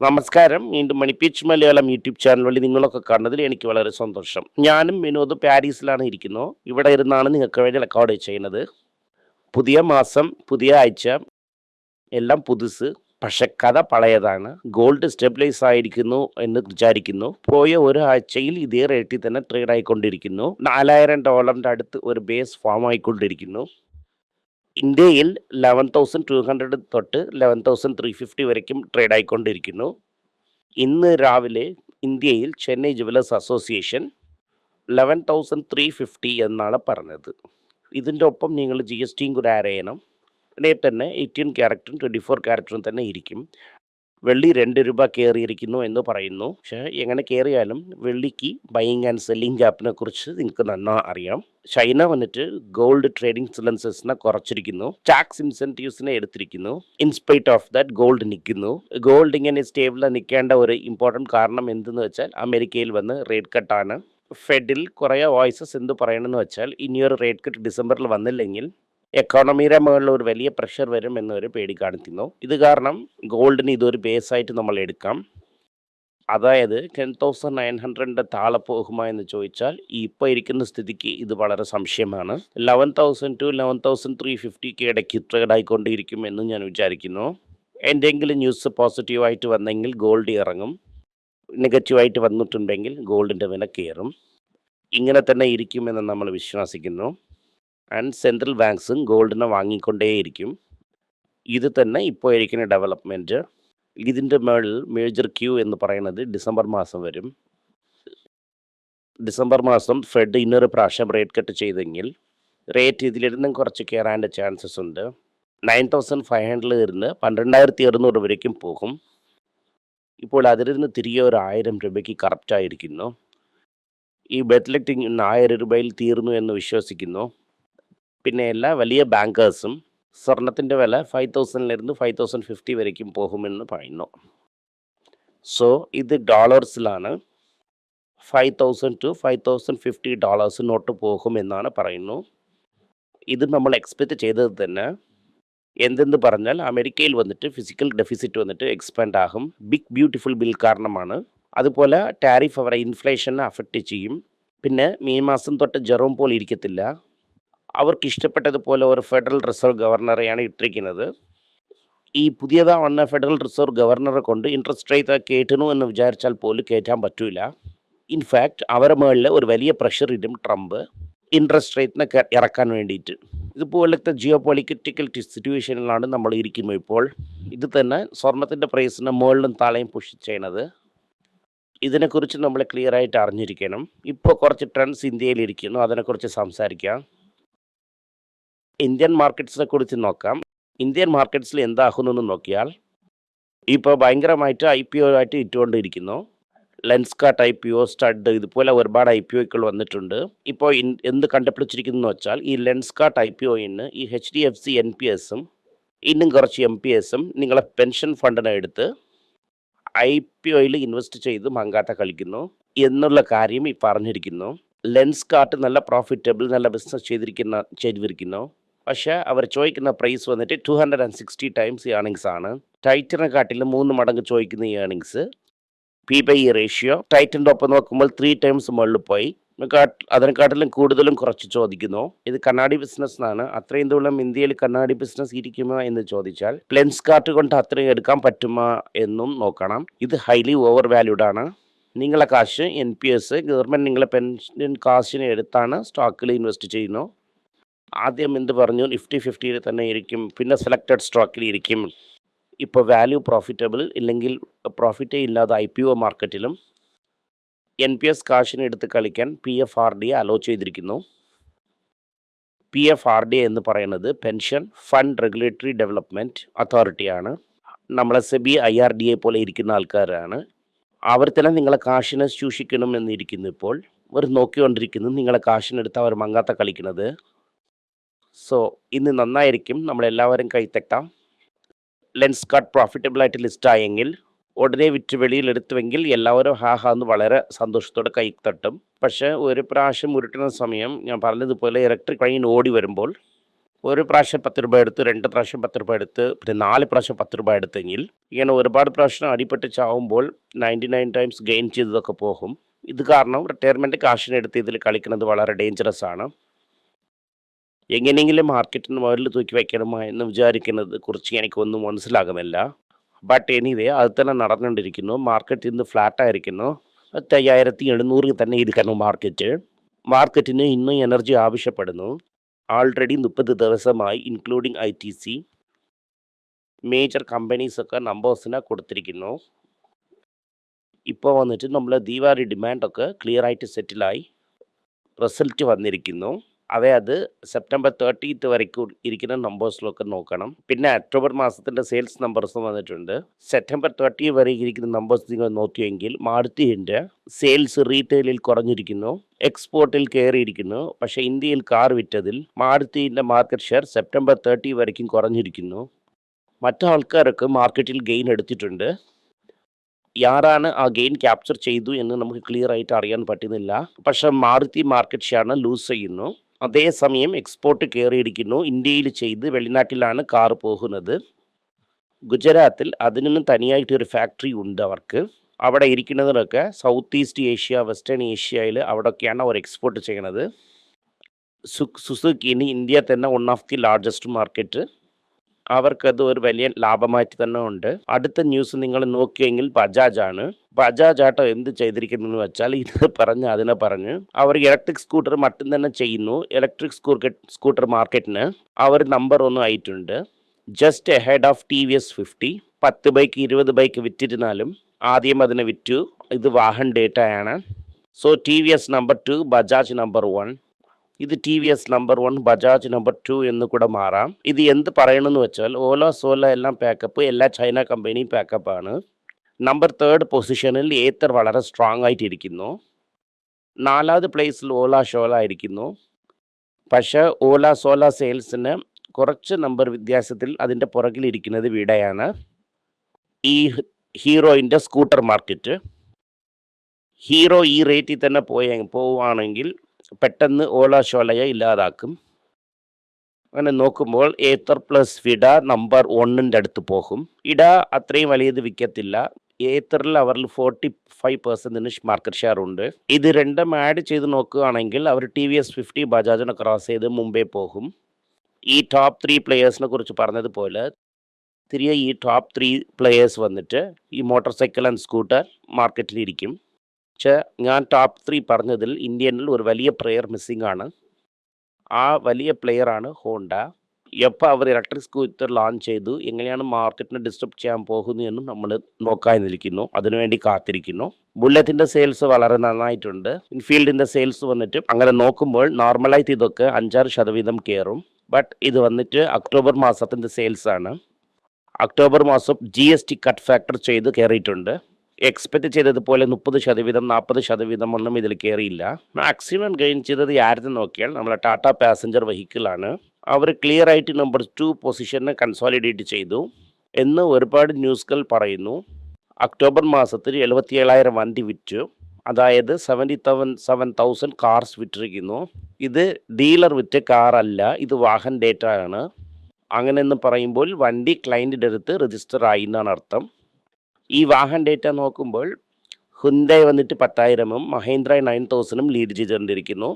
നമസ്കാരം. വീണ്ടും മണിപ്പീച്ച് Malayalam YouTube channel വഴി നിങ്ങളൊക്കെ കാണുന്നതിൽ എനിക്ക് വളരെ സന്തോഷം. ഞാനും വിനോദ് പാരീസിലാണ് ഇരിക്കുന്നു. ഇവിടെ ഇരുന്നാണ് നിങ്ങൾക്ക് വേണ്ടി റെക്കോർഡ് ചെയ്യുന്നത്. പുതിയ മാസം പുതിയ ആഴ്ച എല്ലാം പുതുസ് പക്ഷെ കഥ പഴയതാണ്. ഗോൾഡ് സ്റ്റെബിലൈസ് ആയിരിക്കുന്നു എന്ന് വിചാരിക്കുന്നു. പോയ ഒരാഴ്ചയിൽ ഇതേ റേറ്റിൽ തന്നെ ട്രേഡ് ആയിക്കൊണ്ടിരിക്കുന്നു. നാലായിരം ഡോളറിന്റെ അടുത്ത് ഒരു ബേസ് ഫോം ആയിക്കൊണ്ടിരിക്കുന്നു. ഇന്ത്യയിൽ ലെവൻ തൗസൻഡ് ടു ഹൺഡ്രഡ് തൊട്ട് ലെവൻ തൗസൻഡ് ത്രീ ഫിഫ്റ്റി വരയ്ക്കും ട്രേഡ് ആയിക്കൊണ്ടിരിക്കുന്നു. ഇന്ന് രാവിലെ ഇന്ത്യയിൽ Chennai jewellers association eleven thousand three fifty എന്നാണ് പറഞ്ഞത്. ഇതിന്റെ ഒപ്പം നിങ്ങൾ ജി എസ് ടിയും കൂടെ ആഡ് ചെയ്യണം. തന്നെ എയ്റ്റീൻ ക്യാരക്ടറും ട്വന്റി ഫോർ ക്യാരക്ടറും തന്നെ ഇരിക്കും. വെള്ളി രണ്ട് രൂപ കയറിയിരിക്കുന്നു എന്ന് പറയുന്നു. പക്ഷേ എങ്ങനെ കയറിയാലും വെള്ളിക്ക് ബൈയിങ് ആൻഡ് സെല്ലിംഗ് ഗ്യാപ്പിനെ കുറിച്ച് നിങ്ങൾക്ക് നന്നാ അറിയാം. ചൈന വന്നിട്ട് ഗോൾഡ് ട്രേഡിംഗ് സിലൻസസിനെ കുറച്ചിരിക്കുന്നു. ടാക്സ് ഇൻസെന്റീവ്സിനെ എടുത്തിരിക്കുന്നു. In spite of that gold നിൽക്കുന്നു ഗോൾഡ് ഇങ്ങനെ സ്റ്റേബിൾ നിൽക്കേണ്ട ഒരു ഇമ്പോർട്ടന്റ് കാരണം എന്തെന്ന് വെച്ചാൽ അമേരിക്കയിൽ വന്ന് റേറ്റ് കട്ടാണ് ഫെഡിൽ കുറേ വോയിസസ് എന്ത് പറയണമെന്ന് വെച്ചാൽ ഇനിയൊരു റേറ്റ് കട്ട് ഡിസംബറിൽ വന്നില്ലെങ്കിൽ എക്കോണമിയുടെ മുകളിൽ ഒരു വലിയ പ്രഷർ വരും എന്നൊരു പേടി കാണിക്കുന്നു. ഇത് കാരണം ഗോൾഡിന് ഇതൊരു ബേസ് ആയിട്ട് നമ്മൾ എടുക്കാം. അതായത് ടെൻ തൗസൻഡ് നയൻ ഹൺഡ്രഡിന്റെ താഴെ പോകുമോ എന്ന് ചോദിച്ചാൽ ഇപ്പോൾ ഇരിക്കുന്ന സ്ഥിതിക്ക് ഇത് വളരെ സംശയമാണ്. Eleven thousand two eleven thousand three ഫിഫ്റ്റിക്ക് ഇടയ്ക്ക് ട്രേഡ് ആയിക്കൊണ്ടിരിക്കും എന്ന് ഞാൻ വിചാരിക്കുന്നു. എന്തെങ്കിലും ന്യൂസ് പോസിറ്റീവായിട്ട് വന്നെങ്കിൽ ഗോൾഡ് ഇറങ്ങും. നെഗറ്റീവായിട്ട് വന്നിട്ടുണ്ടെങ്കിൽ ഗോൾഡിന്റെ വില കയറും. ഇങ്ങനെ തന്നെ ഇരിക്കുമെന്ന് നമ്മൾ വിശ്വസിക്കുന്നു. ആൻഡ് സെൻട്രൽ ബാങ്ക്സും ഗോൾഡിനെ വാങ്ങിക്കൊണ്ടേയിരിക്കും. ഇത് തന്നെ ഇപ്പോൾ ഇരിക്കുന്ന ഡെവലപ്മെന്റ് ഇതിന്റെ മേളിൽ മേജർ ക്യൂ എന്ന് പറയുന്നത് ഡിസംബർ മാസം വരും. ഡിസംബർ മാസം ഫെഡ് ഇന്നൊരു പ്രാവശ്യം റേറ്റ് കട്ട് ചെയ്തെങ്കിൽ റേറ്റ് ഇതിലിരുന്നും കുറച്ച് കയറാന്റെ ചാൻസസ് ഉണ്ട്. നയൻ തൗസൻഡ് ഫൈവ് ഹൺഡ്രഡിൽ ഇരുന്ന് പന്ത്രണ്ടായിരത്തി അറുന്നൂറ് വരയ്ക്കും പോകും. ഇപ്പോൾ അതിലിരുന്ന് തിരികെ ഒരു ആയിരം രൂപയ്ക്ക് കറപ്റ്റായിരിക്കുന്നു ഈ ബെത്ലറ്റിംഗ് ഇന്ന് ആയിരം രൂപയിൽ തീർന്നു എന്ന് വിശ്വസിക്കുന്നു. പിന്നെ എല്ലാ വലിയ ബാങ്കേഴ്സും സ്വർണത്തിന്റെ വില ഫൈവ് തൗസൻഡിലിരുന്ന് ഫൈവ് തൗസൻഡ് ഫിഫ്റ്റി വരയ്ക്കും പോകുമെന്ന് പറയുന്നു. സോ ഇത് ഡോളേഴ്സിലാണ് five thousand two five thousand fifty ഡോളേഴ്സിനോട്ട് പോകുമെന്നാണ് പറയുന്നു. ഇത് നമ്മൾ എക്സ്പെക്റ്റ് ചെയ്തത് തന്നെ എന്തെന്ന് പറഞ്ഞാൽ അമേരിക്കയിൽ വന്നിട്ട് ഫിസിക്കൽ ഡെഫിസിറ്റ് വന്നിട്ട് എക്സ്പാൻഡ് ആകും. ബിഗ് ബ്യൂട്ടിഫുൾ ബിൽ കാരണമാണ്. അതുപോലെ ടാരിഫ് അവരെ ഇൻഫ്ലേഷനെ അഫക്റ്റ് ചെയ്യും. പിന്നെ മെയ് മാസം തൊട്ട് ജെറോം പോൽ ഇരിക്കത്തില്ല അവർക്ക് ഇഷ്ടപ്പെട്ടതുപോലെ ഒരു ഫെഡറൽ റിസർവ് ഗവർണറെയാണ് ഇട്ടിരിക്കുന്നത്. ഈ പുതിയതാ വന്ന ഫെഡറൽ റിസർവ് ഗവർണറെ കൊണ്ട് ഇൻട്രസ്റ്റ് റേറ്റ് കയറ്റണു എന്ന് വിചാരിച്ചാൽ പോലും കയറ്റാൻ പറ്റൂല. ഇൻഫാക്റ്റ് അവരുടെ മുകളിൽ ഒരു വലിയ പ്രഷർ ഇടും ട്രംപ്. ഇൻട്രസ്റ്റ് റേറ്റിനെ ഇറക്കാൻ വേണ്ടിയിട്ട്. ഇതുപോലത്തെ ജിയോ പൊളിറ്റിക്കൽ സിറ്റുവേഷനിലാണ് നമ്മൾ ഇരിക്കുന്നത് ഇപ്പോൾ. ഇത് തന്നെ സ്വർണത്തിന്റെ പ്രൈസിനെ മുകളിലും താളയും പുഷ് ചെയ്യണത്. ഇതിനെക്കുറിച്ച് നമ്മൾ ക്ലിയർ ആയിട്ട് അറിഞ്ഞിരിക്കണം. ഇപ്പോൾ കുറച്ച് ട്രെൻഡ്സ് ഇന്ത്യയിൽ ഇരിക്കുന്നു. അതിനെക്കുറിച്ച് സംസാരിക്കാം. ഇന്ത്യൻ മാർക്കറ്റ്സിനെ കുറിച്ച് നോക്കാം. ഇന്ത്യൻ മാർക്കറ്റ്സിൽ എന്താകുന്നു നോക്കിയാൽ ഇപ്പോൾ ഭയങ്കരമായിട്ട് ഐ പി ഒ ആയിട്ട് ഇട്ടുകൊണ്ടിരിക്കുന്നു. ലെൻസ്കാർട്ട് ഐ പി ഒ സ്റ്റഡ് ഇതുപോലെ ഒരുപാട് ഐ പി ഒകൾ വന്നിട്ടുണ്ട്. ഇപ്പോൾ എന്ത് കണ്ടുപിടിച്ചിരിക്കുന്നു വെച്ചാൽ ഈ ലെൻസ്കാർട്ട് ഐ പി ഒയിന് ഈ H D F C N P എസും ഇന്നും കുറച്ച് എം പി എസും നിങ്ങളെ പെൻഷൻ ഫണ്ടിനെ എടുത്ത് ഐ പി ഒയിൽ ഇൻവെസ്റ്റ് ചെയ്ത് മങ്കാത്ത കളിക്കുന്നു എന്നുള്ള കാര്യം ഈ പറഞ്ഞിരിക്കുന്നു. ലെൻസ് കാർട്ട് നല്ല പ്രോഫിറ്റബിൾ നല്ല ബിസിനസ് ചെയ്തിരിക്കുന്ന ചെയ്തിരിക്കുന്നു. പക്ഷേ അവർ ചോദിക്കുന്ന പ്രൈസ് വന്നിട്ട് two hundred and sixty times earnings ആണ്. ടൈറ്റിനെ കാട്ടിലും മൂന്ന് മടങ്ങ് ചോദിക്കുന്ന ഈ earnings P by E ratio ടൈറ്റിന്റെ ഒപ്പം നോക്കുമ്പോൾ ത്രീ ടൈംസ് മുകളിൽ പോയി. കാട്ട് അതിനെക്കാട്ടിലും കൂടുതലും കുറച്ച് ചോദിക്കുന്നു. ഇത് കണ്ണാടി ബിസിനസ് എന്നാണ്. അത്രയും ദൂരം ഇന്ത്യയിൽ കണ്ണാടി ബിസിനസ് ഇരിക്കുമോ എന്ന് ചോദിച്ചാൽ ലെൻസ് കാർട്ട് കൊണ്ട് അത്രയും എടുക്കാൻ പറ്റുമോ എന്നും നോക്കണം. ഇത് ഹൈലി ഓവർ വാല്യൂഡ് ആണ്. നിങ്ങളെ കാശ് എൻ പി എസ് ഗവൺമെന്റ് നിങ്ങളെ പെൻഷൻ കാശിനെ എടുത്താണ് സ്റ്റോക്കിൽ ഇൻവെസ്റ്റ് ചെയ്യുന്നു. ആദ്യം എന്ത് പറഞ്ഞു? നിഫ്റ്റി ഫിഫ്റ്റിയിൽ തന്നെ ഇരിക്കും. പിന്നെ സെലക്റ്റഡ് സ്റ്റോക്കിൽ ഇരിക്കും. ഇപ്പോൾ വാല്യൂ പ്രോഫിറ്റബിൾ ഇല്ലെങ്കിൽ പ്രോഫിറ്റേ ഇല്ലാതെ ഐ പി ഒ മാർക്കറ്റിലും എൻ പി എസ് കാശിനെ എടുത്ത് കളിക്കാൻ P F R D allow ചെയ്തിരിക്കുന്നു. പി എഫ് ആർ ഡി എന്ന് പറയുന്നത് പെൻഷൻ ഫണ്ട് റെഗുലേറ്ററി ഡെവലപ്മെന്റ് അതോറിറ്റിയാണ് നമ്മളെ SEBI I R D A പോലെ ഇരിക്കുന്ന ആൾക്കാരാണ്. അവർ തന്നെ നിങ്ങളെ കാശിനെ സൂക്ഷിക്കണം എന്നിരിക്കുന്നു ഇപ്പോൾ. അവർ നോക്കിക്കൊണ്ടിരിക്കുന്നു നിങ്ങളെ കാശിനെടുത്ത് അവർ മങ്ങാത്ത കളിക്കുന്നത്. സോ ഇന്ന് നന്നായിരിക്കും. നമ്മളെല്ലാവരും കൈത്തട്ടാം ലെൻസ് കാർഡ് പ്രോഫിറ്റബിൾ ലിസ്റ്റായെങ്കിൽ ഉടനെ വിറ്റ് വെളിയിൽ എടുത്തുവെങ്കിൽ എല്ലാവരും ഹാ ഹാ എന്ന് വളരെ സന്തോഷത്തോടെ കൈ തട്ടും. പക്ഷേ ഒരു പ്രാവശ്യം ഉരുട്ടുന്ന സമയം ഞാൻ പറഞ്ഞതുപോലെ ഇലക്ട്രിക് ട്രെയിൻ ഓടി വരുമ്പോൾ ഒരു പ്രാവശ്യം പത്ത് രൂപ എടുത്ത് രണ്ട് പ്രാവശ്യം പത്ത് രൂപ എടുത്ത് പിന്നെ നാല് പ്രാവശ്യം പത്ത് രൂപ എടുത്തെങ്കിൽ ഇങ്ങനെ ഒരുപാട് പ്രാവശ്യം അടിപ്പെട്ട് ചാവുമ്പോൾ നയന്റി നയൻ ടൈംസ് ഗെയിൻ ചെയ്തതൊക്കെ പോകും. ഇത് കാരണം റിട്ടയർമെന്റ് കാശിനെടുത്ത് ഇതിൽ കളിക്കുന്നത് വളരെ ഡേഞ്ചറസ് ആണ്. എങ്ങനെയെങ്കിലും മാർക്കറ്റിന് മുകളിൽ തൂക്കി വയ്ക്കണമോ എന്ന് വിചാരിക്കുന്നത് കുറിച്ച് എനിക്കൊന്നും മനസ്സിലാകുന്നില്ല. ബട്ട് എനിവേ അത് തന്നെ നടന്നുകൊണ്ടിരിക്കുന്നു. മാർക്കറ്റ് ഇന്ന് ഫ്ലാറ്റായിരിക്കുന്നു പത്തയ്യായിരത്തി എഴുന്നൂറിൽ തന്നെ ഇരിക്കുന്നു മാർക്കറ്റ് മാർക്കറ്റിന് ഇന്നും എനർജി ആവശ്യപ്പെടുന്നു. ആൾറെഡി മുപ്പത് ദിവസമായി including I T C major കമ്പനീസൊക്കെ നമ്പേഴ്സിനെ കൊടുത്തിരിക്കുന്നു. ഇപ്പോൾ വന്നിട്ട് നമ്മൾ ദീപാവലി ഡിമാൻഡൊക്കെ ക്ലിയർ ആയിട്ട് സെറ്റിലായി റിസൾട്ട് വന്നിരിക്കുന്നു. അവ അത് സെപ്റ്റംബർ തേർട്ടീത്ത് വരയ്ക്കും ഇരിക്കുന്ന നമ്പേഴ്സിലൊക്കെ നോക്കണം. പിന്നെ ഒക്ടോബർ മാസത്തിന്റെ സെയിൽസ് നമ്പേഴ്സും വന്നിട്ടുണ്ട്. സെപ്റ്റംബർ തേർട്ടി വരെ ഇരിക്കുന്ന നമ്പേഴ്സ് നിങ്ങൾ നോക്കിയെങ്കിൽ മാരുതിന്റെ സെയിൽസ് റീറ്റെയിലിൽ കുറഞ്ഞിരിക്കുന്നു എക്സ്പോർട്ടിൽ കയറിയിരിക്കുന്നു പക്ഷേ ഇന്ത്യയിൽ കാർ വിറ്റതിൽ മാരുതിന്റെ മാർക്കറ്റ് ഷെയർ സെപ്റ്റംബർ തേർട്ടി വരയ്ക്കും കുറഞ്ഞിരിക്കുന്നു. മറ്റു ആൾക്കാരൊക്കെ മാർക്കറ്റിൽ ഗെയിൻ എടുത്തിട്ടുണ്ട്. ആരാണ് ആ ഗെയിൻ ക്യാപ്ചർ ചെയ്തു എന്ന് നമുക്ക് ക്ലിയർ ആയിട്ട് അറിയാൻ പറ്റുന്നില്ല. പക്ഷെ മാരുതി മാർക്കറ്റ് ഷെയർ ലൂസ് ചെയ്യുന്നു. അതേസമയം എക്സ്പോർട്ട് കയറിയിരിക്കുന്നു ഇന്ത്യയിൽ ചെയ്ത് വെളിനാട്ടിലാണ് കാർ പോകുന്നത്. ഗുജറാത്തിൽ അതിനൊന്നും തനിയായിട്ട് ഒരു ഫാക്ടറി ഉണ്ട് അവർക്ക്. അവിടെ ഇരിക്കുന്നതിനൊക്കെ സൗത്ത് ഈസ്റ്റ് ഏഷ്യ വെസ്റ്റേൺ ഏഷ്യയിൽ അവിടെയൊക്കെയാണ് അവർ എക്സ്പോർട്ട് ചെയ്യണത് സുസുക്കിന് ഇന്ത്യ തന്നെ one of the largest market അവർക്കത് ഒരു വലിയ ലാഭമായിട്ട് തന്നെ ഉണ്ട്. അടുത്ത ന്യൂസ് നിങ്ങൾ നോക്കിയെങ്കിൽ ബജാജ് ആണ്. ബജാജ് ആട്ടോ എന്ത് ചെയ്തിരിക്കുന്നു എന്ന് വെച്ചാൽ ഇത് പറഞ്ഞ് അതിനെ പറഞ്ഞ് അവർ ഇലക്ട്രിക് സ്കൂട്ടർ മറ്റും തന്നെ ചെയ്യുന്നു. ഇലക്ട്രിക് സ്കൂട്ടർ മാർക്കറ്റിന് അവർ നമ്പർ ഒന്നും ആയിട്ടുണ്ട്. Just head of T V S fifty പത്ത് ബൈക്ക് ഇരുപത് ബൈക്ക് വിറ്റിരുന്നാലും ആദ്യം അതിനെ വിറ്റു. ഇത് Vahan ഡേറ്റയാണ് so T V S number two Bajaj number one ഇത് T V S number one Bajaj number two എന്ന് കൂടെ മാറാം. ഇത് എന്ത് പറയണമെന്ന് വെച്ചാൽ ഓല സോല എല്ലാം പാക്കപ്പ് എല്ലാ ചൈന കമ്പനിയും പാക്കപ്പാണ് നമ്പർ തേർഡ് പൊസിഷനിൽ ഏത്തർ വളരെ സ്ട്രോങ് ആയിട്ടിരിക്കുന്നു. നാലാമത് പ്ലേസിൽ ഓല ഷോല ആയിരിക്കുന്നു. പക്ഷേ ഓല സോല സെയിൽസിന് കുറച്ച് നമ്പർ വ്യത്യാസത്തിൽ അതിന്റെ പുറകിലിരിക്കുന്നത് വിടയാണ് ഈ ഹീറോയിന്റെ സ്കൂട്ടർ മാർക്കറ്റ് ഹീറോ ഈ റേറ്റിൽ തന്നെ പോയ പോവുകയാണെങ്കിൽ പെട്ടെന്ന് ഓലാശോലയെ ഇല്ലാതാക്കും. അങ്ങനെ നോക്കുമ്പോൾ ഏത്തർ പ്ലസ് വിട നമ്പർ ഒന്നിന്റെ അടുത്ത് പോകും. ഇട അത്രയും വലിയത് വിൽക്കത്തില്ല ഏത്തറിൽ അവരിൽ ഫോർട്ടി ഫൈവ് പെർസെന്റിന് മാർക്കറ്റ് ഷെയർ ഉണ്ട്. ഇത് രണ്ടും ആഡ് ചെയ്ത് നോക്കുകയാണെങ്കിൽ അവർ ടി വി എസ് ഫിഫ്റ്റി ബജാജിനെ ക്രോസ് ചെയ്ത് മുംബൈ പോകും. ഈ ടോപ്പ് ത്രീ പ്ലെയേഴ്സിനെ കുറിച്ച് പറഞ്ഞതുപോലെ തിരികെ ഈ ടോപ്പ് ത്രീ പ്ലെയേഴ്സ് വന്നിട്ട് ഈ മോട്ടോർ സൈക്കിൾ ആൻഡ് സ്കൂട്ടർ മാർക്കറ്റിലിരിക്കും പക്ഷേ ഞാൻ ടോപ്പ് ത്രീ പറഞ്ഞതിൽ ഇന്ത്യനിൽ ഒരു വലിയ പ്ലെയർ മിസ്സിംഗ് ആണ്. ആ വലിയ പ്ലെയറാണ് ഹോണ്ട. എപ്പോൾ അവർ ഇലക്ട്രിക് സ്കൂട്ടർ ലോഞ്ച് ചെയ്തു എങ്ങനെയാണ് മാർക്കറ്റിനെ ഡിസ്റ്റർബ് ചെയ്യാൻ പോകുന്നു എന്നും നമ്മൾ നോക്കാൻ നിൽക്കുന്നു. അതിനുവേണ്ടി കാത്തിരിക്കുന്നു. ബുള്ളറ്റിന്റെ സെയിൽസ് വളരെ നന്നായിട്ടുണ്ട്. ഇൻഫീൽഡിന്റെ സെയിൽസ് വന്നിട്ട് അങ്ങനെ നോക്കുമ്പോൾ നോർമലായിട്ട് ഇതൊക്കെ അഞ്ചാറ് ശതവീതം കയറും. ബട്ട് ഇത് വന്നിട്ട് ഒക്ടോബർ മാസത്തിന്റെ സെയിൽസ് ആണ്. ഒക്ടോബർ മാസം G S T cut factor ചെയ്ത് കയറിയിട്ടുണ്ട്. എക്സ്പെക്ട് ചെയ്തതുപോലെ മുപ്പത് ശതവീതം നാൽപ്പത് ശതവീതം ഒന്നും ഇതിൽ കയറിയില്ല മാക്സിമം ഗെയിൻ ചെയ്തത് ആരെന്ന് നോക്കിയാൽ നമ്മളെ ടാറ്റ പാസഞ്ചർ വെഹിക്കിളാണ് അവർ ക്ലിയർ ആയിട്ട് നമ്പർ ടു പൊസിഷനെ കൺസോളിഡേറ്റ് ചെയ്തു എന്ന് ഒരുപാട് ന്യൂസുകൾ പറയുന്നു. ഒക്ടോബർ മാസത്തിൽ എഴുപത്തി ഏഴായിരം വണ്ടി വിറ്റു. അതായത് സെവന്റി തവൻ സെവൻ തൗസൻഡ് കാർസ് വിറ്റിരിക്കുന്നു. ഇത് ഡീലർ വിറ്റ കാറല്ല ഇത് വാഹൻ ഡേറ്റ ആണ്. അങ്ങനെ എന്ന് പറയുമ്പോൾ വണ്ടി ക്ലയന്റിന്റെ അടുത്ത് രജിസ്റ്റർ ആയി എന്നാണ് അർത്ഥം. ഈ വാഹൻ ഡേറ്റ നോക്കുമ്പോൾ ഹുന്ദൈ വന്നിട്ട് പത്തായിരമും മഹേന്ദ്ര നയൻ തൗസൻഡും ലീഡ് ചെയ്തുകൊണ്ടിരിക്കുന്നു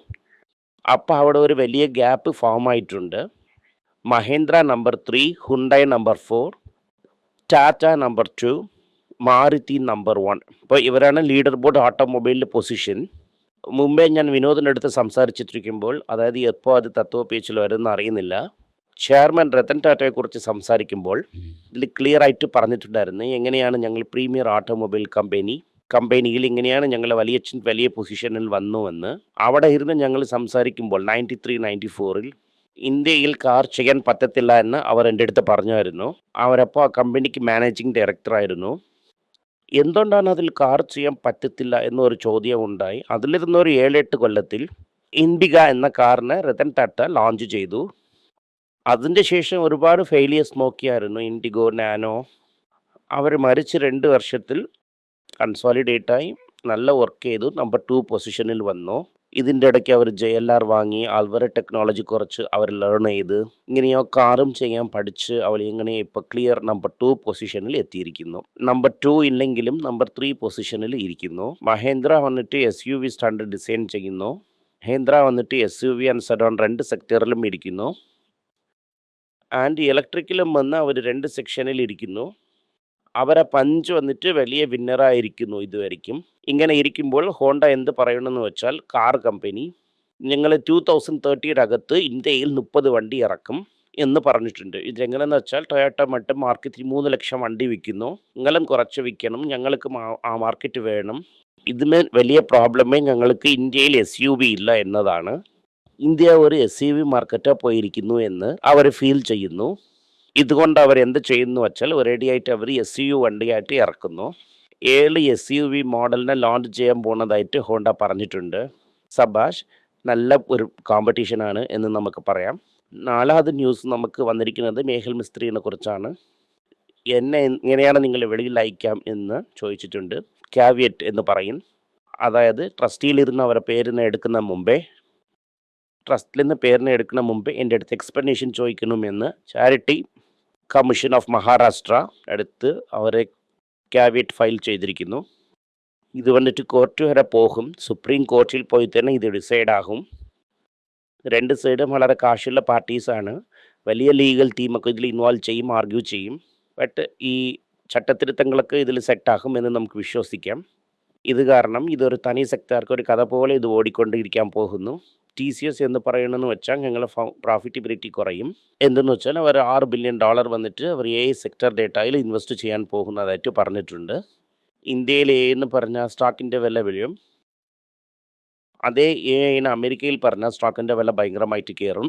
അപ്പോൾ അവിടെ ഒരു വലിയ ഗ്യാപ്പ് ഫോം ആയിട്ടുണ്ട്. Mahindra number three Hyundai number four Tata number two Maruti number one അപ്പോൾ ഇവരാണ് ലീഡർ ബോർഡ് ഓട്ടോമൊബൈലിന്റെ പൊസിഷൻ മുമ്പേ ഞാൻ വിനോദിന്റെ അടുത്ത് സംസാരിച്ചിട്ടിരിക്കുമ്പോൾ അതായത് എപ്പോൾ അത് തത്വ പേച്ചിൽ വരുമെന്ന് അറിയുന്നില്ല. ചെയർമാൻ രത്തൻ ടാറ്റയെക്കുറിച്ച് സംസാരിക്കുമ്പോൾ ഇതിൽ ക്ലിയർ ആയിട്ട് പറഞ്ഞിട്ടുണ്ടായിരുന്നു. എങ്ങനെയാണ് ഞങ്ങൾ പ്രീമിയർ ഓട്ടോമൊബൈൽ കമ്പനി കമ്പനിയിൽ ഇങ്ങനെയാണ് ഞങ്ങൾ വലിയ വലിയ പൊസിഷനിൽ വന്നുവെന്ന് അവിടെ ഇരുന്ന് ഞങ്ങൾ സംസാരിക്കുമ്പോൾ നയന്റി ത്രീ നയന്റി ഫോറിൽ ഇന്ത്യയിൽ കാർ ചെയ്യാൻ പറ്റത്തില്ല എന്ന് അവർ എന്റെ അടുത്ത് പറഞ്ഞായിരുന്നു. അവരപ്പോൾ ആ കമ്പനിക്ക് മാനേജിങ് ഡയറക്ടറായിരുന്നു എന്തുകൊണ്ടാണ് അതിൽ കാർ ചെയ്യാൻ പറ്റത്തില്ല എന്നൊരു ചോദ്യം ഉണ്ടായി. അതിലിരുന്ന ഒരു ഏഴെട്ട് കൊല്ലത്തിൽ ഇൻഡിക എന്ന കാറിനെ രതൻ ടാറ്റ ലോഞ്ച് ചെയ്തു. അതിന്റെ ശേഷം ഒരുപാട് ഫെയിലിയേഴ്സ് നോക്കിയായിരുന്നു ഇൻഡിഗോ നാനോ അവർ മരിച്ച് രണ്ട് വർഷത്തിൽ കൺസോളിഡേറ്റായി നല്ല വർക്ക് ചെയ്തു. നമ്പർ ടു പൊസിഷനിൽ വന്നു. ഇതിന്റെ ഇടയ്ക്ക് അവർ ജെ എൽ ആർ വാങ്ങി അവരെ ടെക്നോളജി കുറച്ച് അവർ ലേൺ ചെയ്ത്. ഇങ്ങനെയോ കാറും ചെയ്യാൻ പഠിച്ച് അവർ ഇങ്ങനെ ഇപ്പോൾ ക്ലിയർ നമ്പർ ടു പൊസിഷനിൽ എത്തിയിരിക്കുന്നു. നമ്പർ ടു ഇല്ലെങ്കിലും നമ്പർ ത്രീ പൊസിഷനിൽ ഇരിക്കുന്നു. മഹേന്ദ്ര വന്നിട്ട് S U V standard design ചെയ്യുന്നു. മഹേന്ദ്ര വന്നിട്ട് S U V and sedan രണ്ട് സെക്ടറിലും ഇരിക്കുന്നു. ആൻഡ് ഇലക്ട്രിക്കലും വന്ന് അവർ രണ്ട് സെക്ഷനിൽ ഇരിക്കുന്നു. അവരെ പഞ്ച് വന്നിട്ട് വലിയ വിന്നറായിരിക്കുന്നു ഇതുവരെയ്ക്കും ഇങ്ങനെ ഇരിക്കുമ്പോൾ ഹോണ്ട എന്ത് പറയണമെന്ന് വെച്ചാൽ കാർ കമ്പനി ഞങ്ങൾ ടു തൗസൻഡ് തേർട്ടിയുടെ അകത്ത് ഇന്ത്യയിൽ മുപ്പത് വണ്ടി ഇറക്കും എന്ന് പറഞ്ഞിട്ടുണ്ട്. ഇതെങ്ങനെയെന്ന് വെച്ചാൽ ടൊയോട്ട മറ്റ് മാർക്കറ്റിൽ മൂന്ന് ലക്ഷം വണ്ടി വിൽക്കുന്നു. നിങ്ങളും കുറച്ച് വിൽക്കണം. ഞങ്ങൾക്ക് ആ മാർക്കറ്റ് വേണം. ഇതിന് വലിയ പ്രോബ്ലമേ ഞങ്ങൾക്ക് ഇന്ത്യയിൽ എസ് യു ഇല്ല എന്നതാണ്. ഇന്ത്യ ഒരു എസ് ഇ വി മാർക്കറ്റാ പോയിരിക്കുന്നു എന്ന് അവർ ഫീൽ ചെയ്യുന്നു. ഇതുകൊണ്ട് അവർ എന്ത് ചെയ്യുന്നു വെച്ചാൽ റെഡിയായിട്ട് അവർ എസ് യു വണ്ടിയായിട്ട് ഇറക്കുന്നു. ഏഴ് എസ് യു വി മോഡലിനെ ലോഞ്ച് ചെയ്യാൻ പോകുന്നതായിട്ട് ഹോണ്ട പറഞ്ഞിട്ടുണ്ട്. സബാഷ് നല്ല ഒരു കോമ്പറ്റീഷനാണ് എന്ന് നമുക്ക് പറയാം. നാലാമത് ന്യൂസ് നമുക്ക് വന്നിരിക്കുന്നത് മേഘൽ മിസ്ത്രീനെ കുറിച്ചാണ്. എന്നെ എങ്ങനെയാണ് നിങ്ങൾ വെളിയിൽ അയക്കാം എന്ന് ചോദിച്ചിട്ടുണ്ട്. ക്യാവിയറ്റ് എന്ന് പറയും. അതായത് ട്രസ്റ്റിയിലിരുന്ന് അവരുടെ പേരിനെ എടുക്കുന്ന മുമ്പേ ട്രസ്റ്റിൽ നിന്ന് പേരിനെ എടുക്കുന്ന മുമ്പ് എന്റെ അടുത്ത് എക്സ്പ്ലനേഷൻ ചോദിക്കണമെന്ന് ചാരിറ്റി കമ്മീഷൻ ഓഫ് മഹാരാഷ്ട്ര അടുത്ത് അവരെ ക്യാവിയറ്റ് ഫയൽ ചെയ്തിരിക്കുന്നു. ഇത് വന്നിട്ട് കോർട്ട് വരെ പോകും. സുപ്രീം കോർട്ടിൽ പോയി തന്നെ ഇത് ഡിസൈഡ് ആകും. രണ്ട് സൈഡും വളരെ കാശുള്ള പാർട്ടീസാണ് വലിയ ലീഗൽ ടീമൊക്കെ ഇതിൽ ഇൻവോൾവ് ചെയ്യും ആർഗ്യൂ ചെയ്യും. ബട്ട് ഈ ചട്ടത്തിരുത്തങ്ങളൊക്കെ ഇതിൽ സെറ്റാകും എന്ന് നമുക്ക് വിശ്വസിക്കാം. ഇത് കാരണം ഇതൊരു തനി സെക്ടർക്ക് ഒരു കഥ പോലെ ഇത് ഓടിക്കൊണ്ടിരിക്കാൻ പോകുന്നു. ടി സി എസ് എന്ന് പറയണമെന്ന് വെച്ചാൽ ഞങ്ങൾ പ്രോഫിറ്റബിലിറ്റി കുറയും. എന്തെന്ന് വെച്ചാൽ അവർ ആറ് ബില്യൺ ഡോളർ വന്നിട്ട് അവർ എ സെക്ടർ ഡേറ്റയിൽ ഇൻവെസ്റ്റ് ചെയ്യാൻ പോകുന്നതായിട്ട് പറഞ്ഞിട്ടുണ്ട്. ഇന്ത്യയിൽ എ എന്ന് പറഞ്ഞ സ്റ്റോക്കിന്റെ വില വരും അതേ എ ഐന് അമേരിക്കയിൽ പറഞ്ഞ സ്റ്റോക്കിന്റെ വില ഭയങ്കരമായിട്ട് കയറും.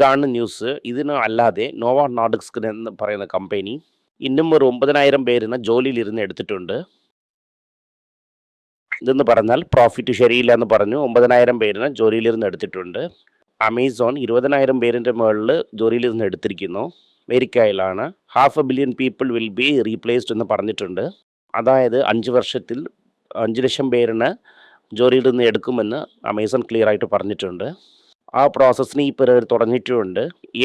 ഗാണ് ന്യൂസ് ഇതിന് അല്ലാതെ നോവ നോഡിക്സ് എന്ന് പറയുന്ന കമ്പനി ഇന്നും ഒരു ഒമ്പതിനായിരം പേരിന് ജോലിയിലിരുന്ന് എടുത്തിട്ടുണ്ട്. ഇതെന്ന് പറഞ്ഞാൽ പ്രോഫിറ്റ് ശരിയില്ല എന്ന് പറഞ്ഞു. ഒമ്പതിനായിരം പേരിന് ജോലിയിലിരുന്ന് എടുത്തിട്ടുണ്ട്. അമേസോൺ ഇരുപതിനായിരം പേരിന്റെ മുകളിൽ ജോലിയിലിരുന്ന് എടുത്തിരിക്കുന്നു. അമേരിക്കയിലാണ്. Half a billion people will be replaced എന്ന് പറഞ്ഞിട്ടുണ്ട്. അതായത് അഞ്ച് വർഷത്തിൽ അഞ്ച് ലക്ഷം പേരിന് ജോലിയിൽ നിന്ന് എടുക്കുമെന്ന് അമേസോൺ ക്ലിയർ ആയിട്ട് പറഞ്ഞിട്ടുണ്ട്. ആ പ്രോസസ്സിന് ഇപ്പോൾ തുടങ്ങിയിട്ടുമുണ്ട്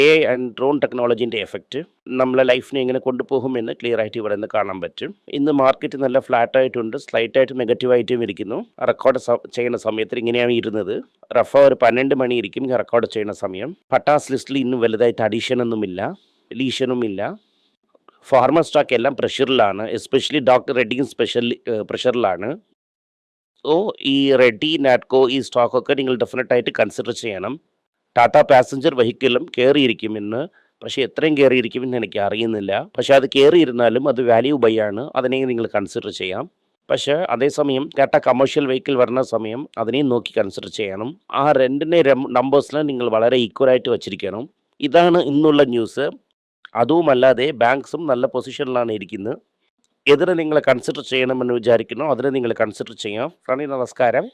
എ ആൻഡ് ഡ്രോൺ ടെക്നോളജീന്റെ എഫക്റ്റ് നമ്മളെ ലൈഫിനെ എങ്ങനെ കൊണ്ടുപോകുമെന്ന് ക്ലിയർ ആയിട്ട് ഇവിടെ നിന്ന് കാണാൻ പറ്റും. ഇന്ന് മാർക്കറ്റ് നല്ല ഫ്ലാറ്റ് ആയിട്ടുണ്ട് സ്ലൈറ്റ് ആയിട്ട് നെഗറ്റീവ് ആയിട്ടും ഇരിക്കുന്നു. റെക്കോർഡ് ചെയ്യുന്ന സമയത്ത് ഇങ്ങനെയാണ് ഇരുന്നത്. റഫ ഒരു പന്ത്രണ്ട് മണി ഇരിക്കും റെക്കോർഡ് ചെയ്യുന്ന സമയം. പട്ടാസ് ലിസ്റ്റിൽ ഇന്നും വലുതായിട്ട് അഡീഷൻ ഒന്നുമില്ല ലീഷനും ഇല്ല. ഫാർമർ സ്റ്റോക്ക് എല്ലാം പ്രഷറിലാണ് എസ്പെഷ്യലി ഡോക്ടർ റെഡിങ് സ്പെഷ്യൽ പ്രഷറിലാണ് സോ ഈ റെഡി നാറ്റ്കോ ഈ സ്റ്റോക്കൊക്കെ നിങ്ങൾ ഡെഫിനറ്റായിട്ട് കൺസിഡർ ചെയ്യണം. ടാറ്റ പാസഞ്ചർ വെഹിക്കിളും കയറിയിരിക്കുമെന്ന് പക്ഷേ എത്രയും കയറിയിരിക്കുമെന്ന് എനിക്ക് അറിയുന്നില്ല. പക്ഷേ അത് കയറിയിരുന്നാലും അത് വാല്യൂ ബൈ ആണ്. അതിനെ നിങ്ങൾ കൺസിഡർ ചെയ്യാം. പക്ഷേ അതേസമയം ടാറ്റ കമേഴ്ഷ്യൽ വെഹിക്കിൾ വരുന്ന സമയം അതിനെയും നോക്കി കൺസിഡർ ചെയ്യണം. ആ രണ്ടിനെ നമ്പേഴ്സിനെ നിങ്ങൾ വളരെ ഈക്വലായിട്ട് വച്ചിരിക്കണം. ഇതാണ് ഇന്നുള്ള ന്യൂസ് അതുമല്ലാതെ ബാങ്ക്സും നല്ല പൊസിഷനിലാണ് ഇരിക്കുന്നത് എതിരെ നിങ്ങൾ കൺസിഡർ ചെയ്യണമെന്ന് വിചാരിക്കുന്നു. അതിനെ നിങ്ങൾ കൺസിഡർ ചെയ്യാം. നന്ദി നമസ്കാരം.